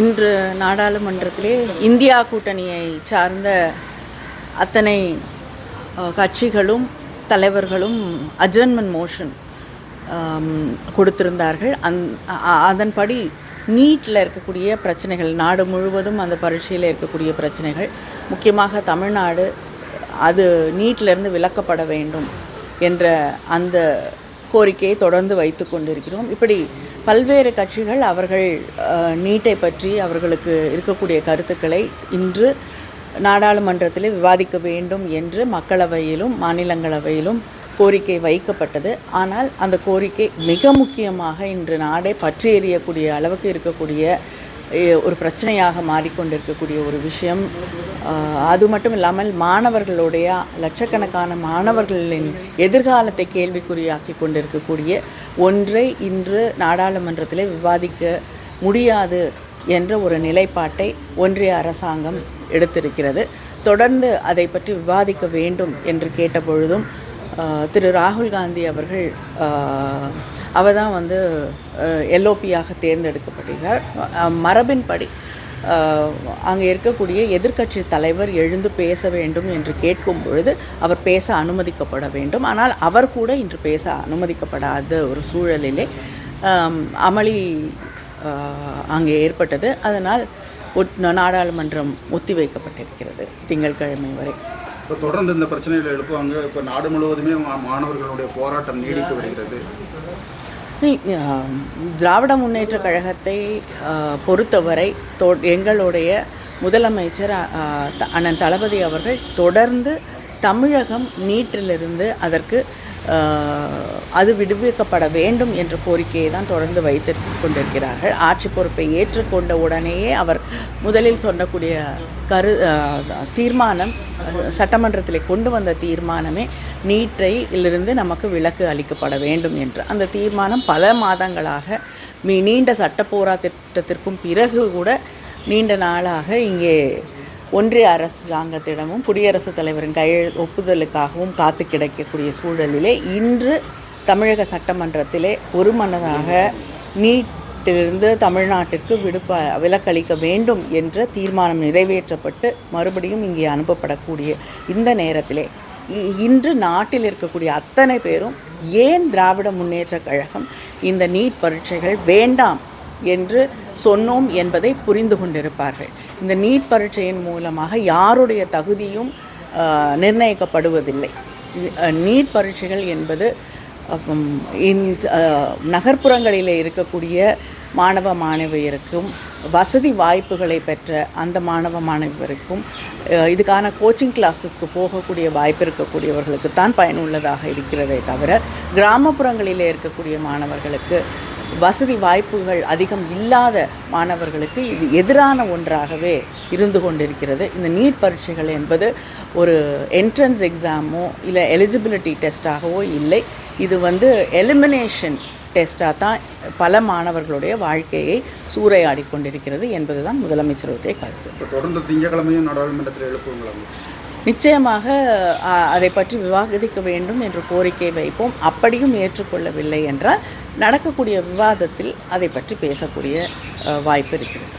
இன்று நாடாளுமன்றத்திலே இந்தியா கூட்டணியை சார்ந்த அத்தனை கட்சிகளும் தலைவர்களும் அஜன்மன் மோஷன் கொடுத்திருந்தார்கள். அந் அதன்படி நீட்டில் இருக்கக்கூடிய பிரச்சனைகள் நாடு முழுவதும் அந்த பரீட்சையில் இருக்கக்கூடிய பிரச்சனைகள் முக்கியமாக தமிழ்நாடு அது நீட்டிலிருந்து விலக்கப்பட வேண்டும் என்ற அந்த கோரிக்கையை தொடர்ந்து வைத்து கொண்டிருக்கிறோம். இப்படி பல்வேறு கட்சிகள் அவர்கள் நீட்டை பற்றி அவர்களுக்கு இருக்கக்கூடிய கருத்துக்களை இன்று நாடாளுமன்றத்தில் விவாதிக்க வேண்டும் என்று மக்களவையிலும் மாநிலங்களவையிலும் கோரிக்கை வைக்கப்பட்டது. ஆனால் அந்த கோரிக்கை மிக முக்கியமாக இன்று நாடே பற்றி எறியக்கூடிய அளவுக்கு இருக்கக்கூடிய ஒரு பிரச்சனையாக மாறிக்கொண்டிருக்கக்கூடிய ஒரு விஷயம். அது மட்டும் இல்லாமல் மாணவர்களுடைய லட்சக்கணக்கான மாணவர்களின் எதிர்காலத்தை கேள்விக்குறியாக்கி கொண்டிருக்கக்கூடிய ஒன்றை இன்று நாடாளுமன்றத்தில் விவாதிக்க முடியாது என்ற ஒரு நிலைப்பாட்டை ஒன்றிய அரசாங்கம் எடுத்திருக்கிறது. தொடர்ந்து அதை பற்றி விவாதிக்க வேண்டும் என்று கேட்டபொழுதும் திரு ராகுல் காந்தி அவர்கள் அவர் தான் வந்து எல்ஓபியாக தேர்ந்தெடுக்கப்படுகிறார் மரபின்படி அங்கே இருக்கக்கூடிய எதிர்க்கட்சி தலைவர் எழுந்து பேச வேண்டும் என்று கேட்கும் பொழுது அவர் பேச அனுமதிக்கப்பட வேண்டும். ஆனால் அவர் கூட இன்று பேச அனுமதிக்கப்படாத ஒரு சூழலிலே அமளி அங்கே ஏற்பட்டது. அதனால் ஒட்- நாடாளுமன்றம் ஒத்திவைக்கப்பட்டிருக்கிறது திங்கட்கிழமை வரை. இப்போ தொடர்ந்து இந்த பிரச்சனைகளை எழுப்புவாங்க. இப்போ நாடு முழுவதுமே மா- மாணவர்களுடைய போராட்டம் நீடித்து வருகிறது. திராவிட முன்னேற்ற கழகத்தை பொறுத்தவரை தொ எங்களுடைய முதலமைச்சர் த- அண்ணன் தளபதி அவர்கள் தொடர்ந்து தமிழகம் நீட்டிலிருந்து அதற்கு அது விடுவிக்கப்பட வேண்டும் என்ற கோரிக்கையை தான் தொடர்ந்து வைத்து கொண்டிருக்கிறார்கள். ஆட்சி பொறுப்பை ஏற்றுக்கொண்ட உடனேயே அவர் முதலில் சொல்லக்கூடிய கரு தீர்மானம் சட்டமன்றத்தில் கொண்டு வந்த தீர்மானமே நீட்டை இலிருந்து நமக்கு விலக்கு அளிக்கப்பட வேண்டும் என்று. அந்த தீர்மானம் பல மாதங்களாக மீ நீண்ட சட்ட போராட்டத்திற்கும் பிறகு கூட நீண்ட நாளாக இங்கே ஒன்றிய அரசாங்கத்திடமும் குடியரசுத் தலைவரின் கையெழு ஒப்புதலுக்காகவும் காத்து கிடக்கக்கூடிய சூழலிலே இன்று தமிழக சட்டமன்றத்திலே ஒரு மனதாக நீட்டிலிருந்து தமிழ்நாட்டிற்கு விடுப்ப விலக்களிக்க வேண்டும் என்ற தீர்மானம் நிறைவேற்றப்பட்டு மறுபடியும் இங்கே அனுப்பப்படக்கூடிய இந்த நேரத்திலே இ- இன்று நாட்டில் இருக்கக்கூடிய அத்தனை பேரும் ஏன் திராவிட முன்னேற்ற கழகம் இந்த நீட் பரீட்சைகள் வேண்டாம் என்று சொன்னோம் என்பதை புரிந்து கொண்டிருப்பார்கள். இந்த நீட் பரீட்சையின் மூலமாக யாருடைய தகுதியும் நிர்ணயிக்கப்படுவதில்லை. நீட் பரீட்சைகள் என்பது இந்த நகர்ப்புறங்களில் இருக்கக்கூடிய மாணவ மாணவியருக்கும் வசதி வாய்ப்புகளை பெற்ற அந்த மாணவ மாணவியருக்கும் இதுக்கான கோச்சிங் கிளாஸஸ்க்கு போகக்கூடிய வாய்ப்பு இருக்கக்கூடியவர்களுக்கு தான் பயனுள்ளதாக இருக்கிறதே தவிர கிராமப்புறங்களிலே இருக்கக்கூடிய மாணவர்களுக்கு வசதி வாய்ப்புகள் அதிகம் இல்லாத மாணவர்களுக்கு இது எதிரான ஒன்றாகவே இருந்து கொண்டிருக்கிறது. இந்த நீட் பரீட்சைகள் என்பது ஒரு என்ட்ரன்ஸ் எக்ஸாமோ இல்லை எலிஜிபிலிட்டி டெஸ்ட்டாகவோ இல்லை. இது வந்து எலிமினேஷன் டெஸ்ட்டாக தான் பல மாணவர்களுடைய வாழ்க்கையை சூறையாடி கொண்டிருக்கிறது என்பதுதான் முதலமைச்சருடைய கருத்து. தொடர்ந்து திங்கட்கிழமையும் நாடாளுமன்றத்தில் எழுப்புவங்களா? நிச்சயமாக அதை பற்றி விவாதிக்க வேண்டும் என்ற கோரிக்கை வைப்போம். அப்படியும் ஏற்றுக்கொள்ளவில்லை என்றால் நடக்கக்கூடிய விவாதத்தில் அதை பற்றி பேசக்கூடிய வாய்ப்பு இருக்கிறது.